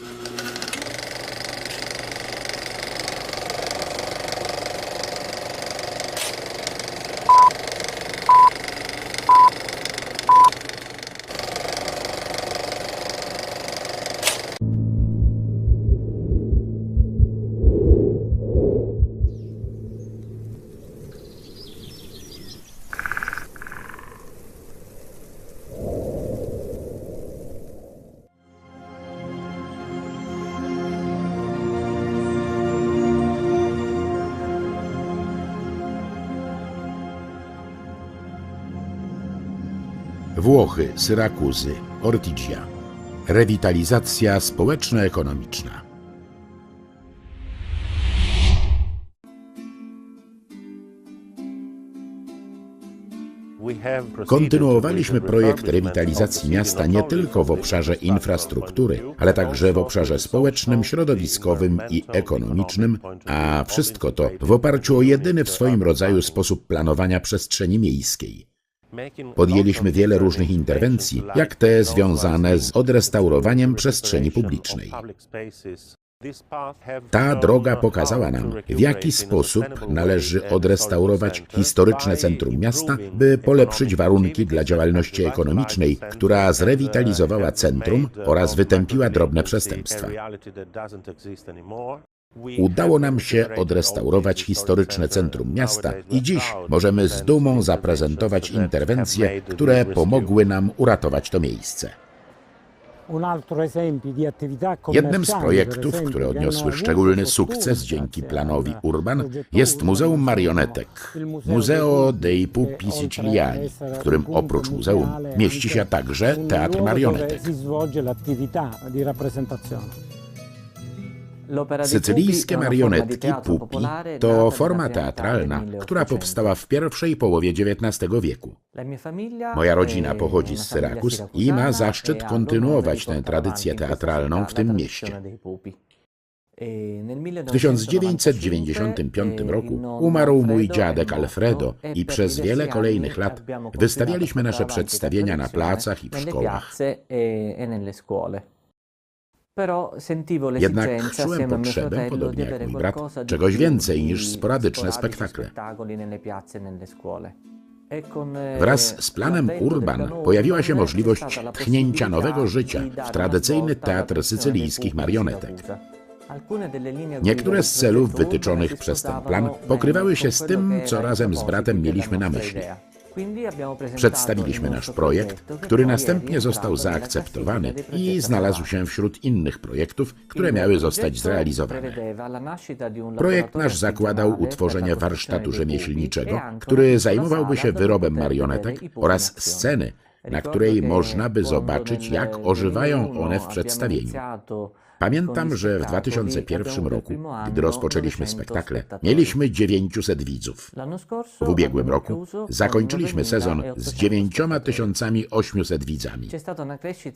Yeah. Włochy, Syrakuzy, Ortigia. Rewitalizacja społeczno-ekonomiczna. Kontynuowaliśmy projekt rewitalizacji miasta nie tylko w obszarze infrastruktury, ale także w obszarze społecznym, środowiskowym i ekonomicznym, a wszystko to w oparciu o jedyny w swoim rodzaju sposób planowania przestrzeni miejskiej. Podjęliśmy wiele różnych interwencji, jak te związane z odrestaurowaniem przestrzeni publicznej. Ta droga pokazała nam, w jaki sposób należy odrestaurować historyczne centrum miasta, by polepszyć warunki dla działalności ekonomicznej, która zrewitalizowała centrum oraz wytępiła drobne przestępstwa. Udało nam się odrestaurować historyczne centrum miasta i dziś możemy z dumą zaprezentować interwencje, które pomogły nam uratować to miejsce. Jednym z projektów, które odniosły szczególny sukces dzięki planowi Urban, jest Muzeum Marionetek, Museo dei Pupi Siciliani, w którym oprócz muzeum mieści się także Teatr Marionetek. Sycylijskie marionetki Pupi to forma teatralna, która powstała w pierwszej połowie XIX wieku. Moja rodzina pochodzi z Syrakus i ma zaszczyt kontynuować tę tradycję teatralną w tym mieście. W 1995 roku umarł mój dziadek Alfredo i przez wiele kolejnych lat wystawialiśmy nasze przedstawienia na placach i w szkołach. Jednak czułem potrzebę, podobnie jak mój brat, czegoś więcej niż sporadyczne spektakle. Wraz z planem Urban pojawiła się możliwość pchnięcia nowego życia w tradycyjny teatr sycylijskich marionetek. Niektóre z celów wytyczonych przez ten plan pokrywały się z tym, co razem z bratem mieliśmy na myśli. Przedstawiliśmy nasz projekt, który następnie został zaakceptowany i znalazł się wśród innych projektów, które miały zostać zrealizowane. Projekt nasz zakładał utworzenie warsztatu rzemieślniczego, który zajmowałby się wyrobem marionetek oraz sceny, na której można by zobaczyć, jak ożywają one w przedstawieniu. Pamiętam, że w 2001 roku, gdy rozpoczęliśmy spektakle, mieliśmy 900 widzów. W ubiegłym roku zakończyliśmy sezon z 9800 widzami.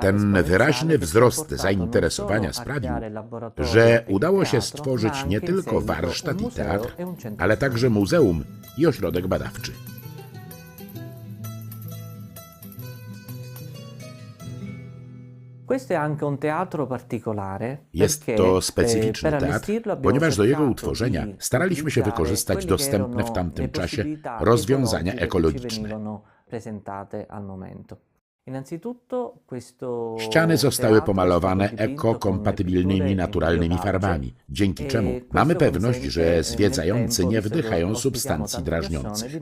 Ten wyraźny wzrost zainteresowania sprawił, że udało się stworzyć nie tylko warsztat i teatr, ale także muzeum i ośrodek badawczy. Jest to specyficzny teatr, ponieważ do jego utworzenia staraliśmy się wykorzystać dostępne w tamtym czasie rozwiązania ekologiczne. Ściany zostały pomalowane ekokompatybilnymi naturalnymi farbami, dzięki czemu mamy pewność, że zwiedzający nie wdychają substancji drażniących.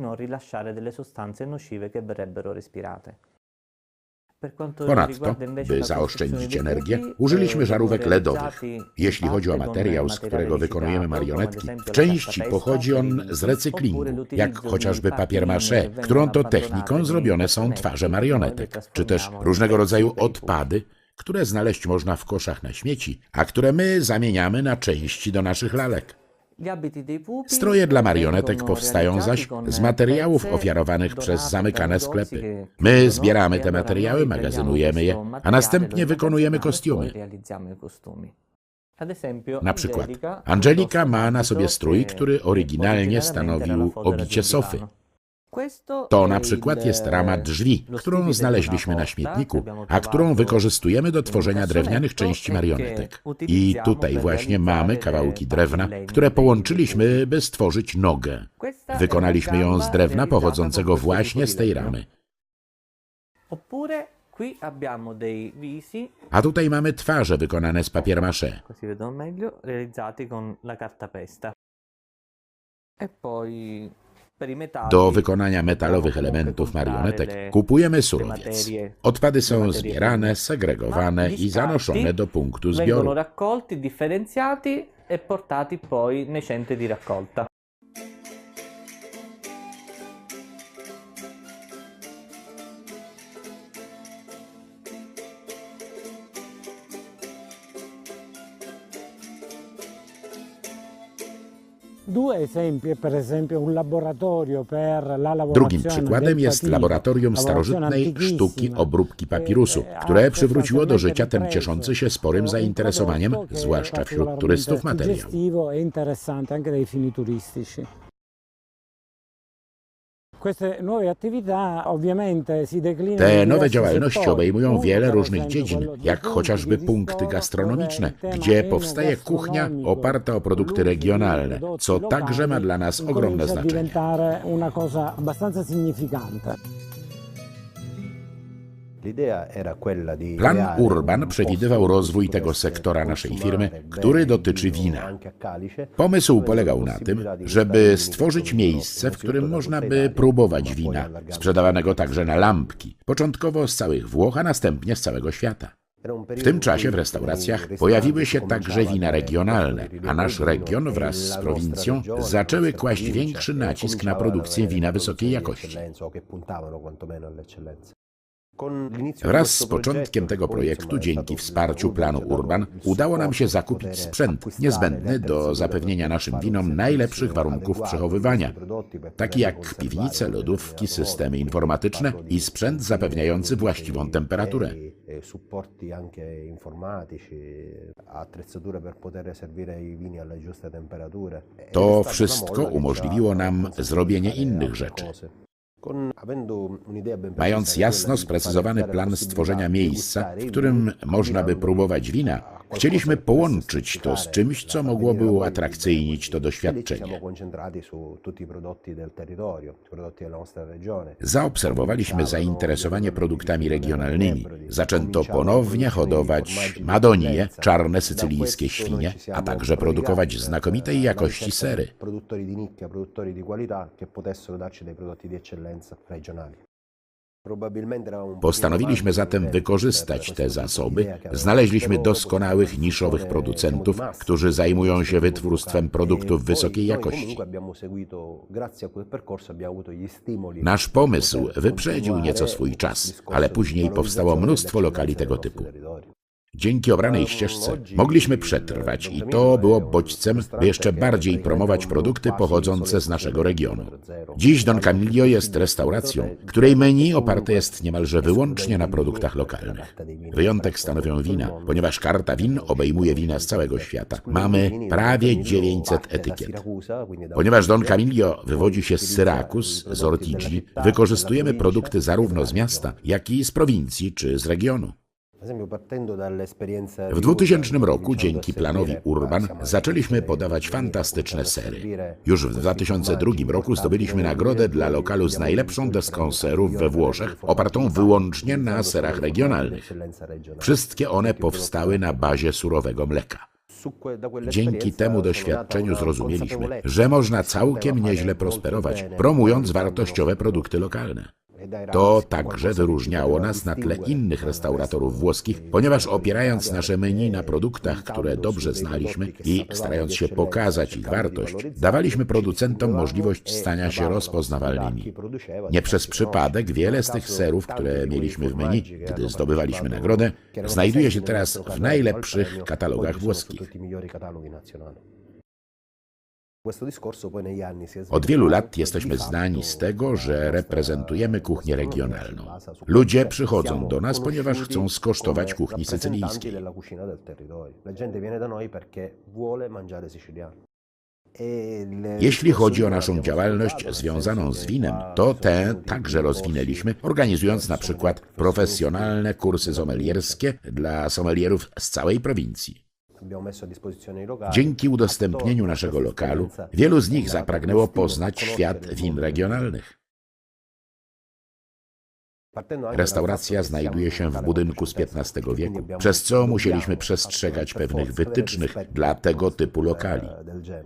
Ponadto, by zaoszczędzić energię, użyliśmy żarówek LEDowych. Jeśli chodzi o materiał, z którego wykonujemy marionetki, w części pochodzi on z recyklingu, jak chociażby papier maché, którą to techniką zrobione są twarze marionetek, czy też różnego rodzaju odpady, które znaleźć można w koszach na śmieci, a które my zamieniamy na części do naszych lalek. Stroje dla marionetek powstają zaś z materiałów ofiarowanych przez zamykane sklepy. My zbieramy te materiały, magazynujemy je, a następnie wykonujemy kostiumy. Na przykład Angelika ma na sobie strój, który oryginalnie stanowił obicie sofy. To na przykład jest rama drzwi, którą znaleźliśmy na śmietniku, a którą wykorzystujemy do tworzenia drewnianych części marionetek. I tutaj właśnie mamy kawałki drewna, które połączyliśmy, by stworzyć nogę. Wykonaliśmy ją z drewna pochodzącego właśnie z tej ramy. Dei visi, A tutaj mamy twarze wykonane z la cartapesta. E poi Do wykonania metalowych elementów marionetek kupujemy surowiec. Odpady są zbierane, segregowane i zanoszone do punktu zbioru. Drugim przykładem jest laboratorium starożytnej sztuki obróbki papirusu, e, a które przywróciło do życia ten cieszący się sporym zainteresowaniem, zwłaszcza wśród turystów, materiał. Te nowe działalności obejmują wiele różnych dziedzin, jak chociażby punkty gastronomiczne, gdzie powstaje kuchnia oparta o produkty regionalne, co także ma dla nas ogromne znaczenie. Plan Urban przewidywał rozwój tego sektora naszej firmy, który dotyczy wina. Pomysł polegał na tym, żeby stworzyć miejsce, w którym można by próbować wina, sprzedawanego także na lampki, początkowo z całych Włoch, a następnie z całego świata. W tym czasie w restauracjach pojawiły się także wina regionalne, a nasz region vino wraz e z prowincją zaczęły kłaść większy e nacisk na produkcję wina wysokiej jakości. Wraz z początkiem tego projektu, dzięki wsparciu planu Urban, udało nam się zakupić sprzęt niezbędny do zapewnienia naszym winom najlepszych warunków przechowywania, takie jak piwnice, lodówki, systemy informatyczne i sprzęt zapewniający właściwą temperaturę. e- e supporti anche informatici, attrezzature per poter servire i vini alle giuste temperature. Ed è To wszystko umożliwiło nam zrobienie innych rzeczy. Mając jasno sprecyzowany plan stworzenia miejsca, w którym można by próbować wina, chcieliśmy połączyć to z czymś, co mogłoby uatrakcyjnić to doświadczenie. Zaobserwowaliśmy zainteresowanie produktami regionalnymi. Zaczęto ponownie hodować madonie, czarne sycylijskie świnie, a także produkować znakomitej jakości sery. Postanowiliśmy zatem wykorzystać te zasoby. Znaleźliśmy doskonałych, niszowych producentów, którzy zajmują się wytwórstwem produktów wysokiej poi jakości. Nasz pomysł wyprzedził nieco swój czas, ale później powstało mnóstwo lokali tego typu. Dzięki obranej ścieżce mogliśmy przetrwać i to było bodźcem, by jeszcze bardziej promować produkty pochodzące z naszego regionu. Dziś Don Camillo jest restauracją, której menu oparte jest niemalże wyłącznie na produktach lokalnych. Wyjątek stanowią wina, ponieważ karta win obejmuje wina z całego świata. Mamy prawie 900 etykiet. Ponieważ Don Camillo wywodzi się z Syrakus, z Ortigi, wykorzystujemy produkty zarówno z miasta, jak i z prowincji czy z regionu. W 2000 roku dzięki planowi Urban zaczęliśmy podawać fantastyczne sery. Już w 2002 roku zdobyliśmy nagrodę dla lokalu z najlepszą deską serów we Włoszech, opartą wyłącznie na serach regionalnych. Wszystkie one powstały na bazie surowego mleka. Dzięki temu doświadczeniu zrozumieliśmy, że można całkiem nieźle prosperować, promując wartościowe produkty lokalne. To także wyróżniało nas na tle innych restauratorów włoskich, ponieważ opierając nasze menu na produktach, które dobrze znaliśmy i starając się pokazać ich wartość, dawaliśmy producentom możliwość stania się rozpoznawalnymi. Nie przez przypadek wiele z tych serów, które mieliśmy w menu, gdy zdobywaliśmy nagrodę, znajduje się teraz w najlepszych katalogach włoskich. Od wielu lat jesteśmy znani z tego, że reprezentujemy kuchnię regionalną. Ludzie przychodzą do nas, ponieważ chcą skosztować kuchni sycylijskiej. E Jeśli chodzi o naszą działalność związaną z winem, to tę także rozwinęliśmy, organizując na przykład profesjonalne kursy sommelierskie dla sommelierów z całej prowincji. Dzięki udostępnieniu naszego lokalu, wielu z nich zapragnęło poznać świat win regionalnych. Restauracja znajduje się w budynku z XV wieku, przez co musieliśmy przestrzegać pewnych wytycznych dla tego typu lokali.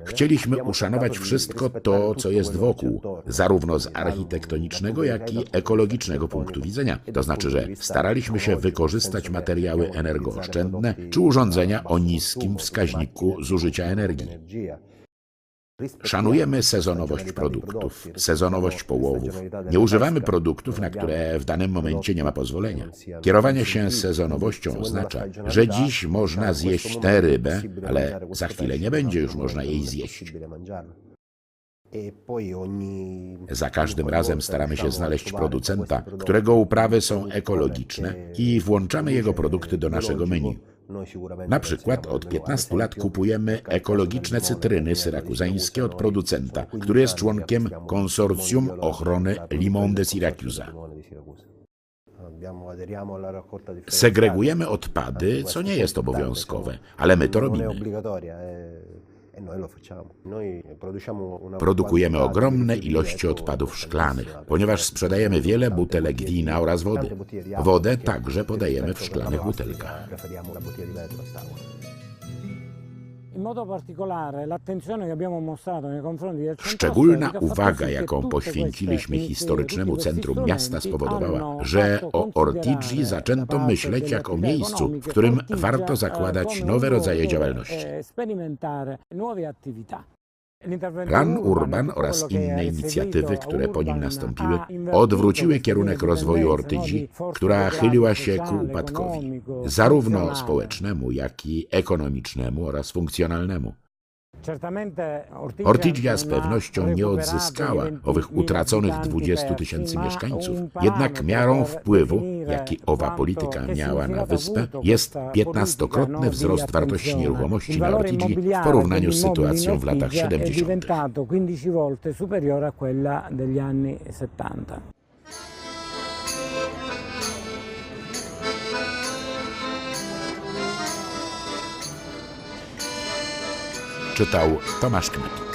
Chcieliśmy uszanować wszystko to, co jest wokół, zarówno z architektonicznego, jak i ekologicznego punktu widzenia. To znaczy, że staraliśmy się wykorzystać materiały energooszczędne czy urządzenia o niskim wskaźniku zużycia energii. Szanujemy sezonowość produktów, sezonowość połowów. Nie używamy produktów, na które w danym momencie nie ma pozwolenia. Kierowanie się sezonowością oznacza, że dziś można zjeść tę rybę, ale za chwilę nie będzie już można jej zjeść. Za każdym razem staramy się znaleźć producenta, którego uprawy są ekologiczne i włączamy jego produkty do naszego menu. Na przykład od 15 lat kupujemy ekologiczne cytryny syrakuzańskie od producenta, który jest członkiem konsorcjum ochrony Limon de Siracusa. Segregujemy odpady, co nie jest obowiązkowe, ale my to robimy. Produkujemy ogromne ilości odpadów szklanych, ponieważ sprzedajemy wiele butelek wina oraz wody. Wodę także podajemy w szklanych butelkach. Szczególna uwaga, jaką poświęciliśmy historycznemu centrum miasta spowodowała, że o Ortigi zaczęto myśleć jako attività miejscu, w którym warto zakładać nowe rodzaje działalności. Plan Urban, oraz inne inicjatywy, które po nim nastąpiły, odwróciły kierunek rozwoju no, Ortydzi, która chyliła się ku sociale, upadkowi, zarówno społecznemu, jak i ekonomicznemu oraz funkcjonalnemu. Ortigia z pewnością nie odzyskała owych utraconych 20 tysięcy mieszkańców, jednak miarą wpływu, jaki owa polityka miała na wyspę, jest 15-krotny wzrost wartości nieruchomości na Ortigii w porównaniu z sytuacją w latach 70. Czytał Tomasz Kmet.